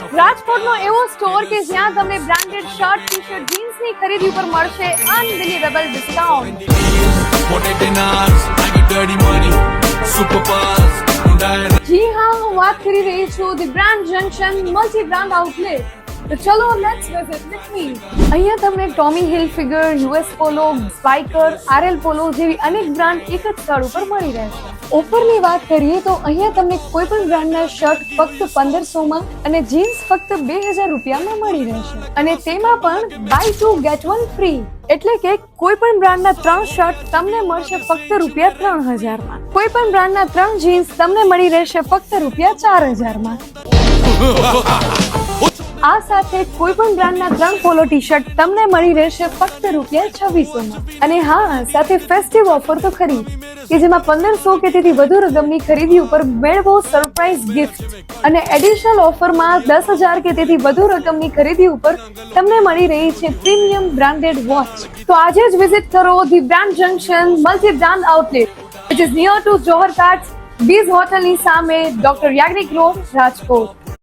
રાજકોટનો એવો સ્ટોર કે જ્યાં તમને બ્રાન્ડેડ શર્ટ ટી શર્ટ જીન્સની ખરીદી ઉપર મળશે અનબિલીવેબલ ડિસ્કાઉન્ટ જી હા, હું વાત કરી રહી છું. The brand junction multi brand outlet તો ચલો લેટ્સ વિઝિટ મી અહીંયા તમને Tommy Hilfiger US polo Spykar RL polo જેવી અનેક બ્રાન્ડ એક જ સ્થળ ઉપર મળી રહેશે ઓફરની વાત કરીએ તો અહીંયા તમને કોઈ પણ બ્રાન્ડના શર્ટ ફક્ત પંદરસોમાં અને જીન્સ ફક્ત બે હજાર રૂપિયામાં મળી રહેશે અને તેમાં પણ buy two get one free એટલે કે કોઈ પણ બ્રાન્ડના ત્રણ શર્ટ તમને મળશે ફક્ત રૂપિયા ત્રણ હજારમાં કોઈ પણ બ્રાન્ડના ત્રણ જીન્સ તમને મળી રહેશે ફક્ત રૂપિયા ચાર હજારમાં આ સાથે કોઈ પણ બ્રાન્ડના ત્રણ પોલો ટી શર્ટ તમને મળી રહેશે ફક્ત રૂપિયા છવ્વીસોમાં. અને હા સાથે ફેસ્ટિવ ઓફર તો ખરી કે જેમાં પંદરસો કે તેથી વધુ રકમની ખરીદી ઉપર મેળવો સરપ્રાઈઝ ગિફ્ટ અને એડિશનલ ઓફરમાં દસ હજાર કે તેથી વધુ રકમની ખરીદી ઉપર તમને મળી રહી છે પ્રીમિયમ બ્રાન્ડેડ વોચ તો આજે જ વિઝિટ કરો the brand junction multi brand outlet which is near to Johar કાર્ટ બીઝ હોટલની સામે ડોક્ટર યાજ્ઞિક રોડ રાજકોટ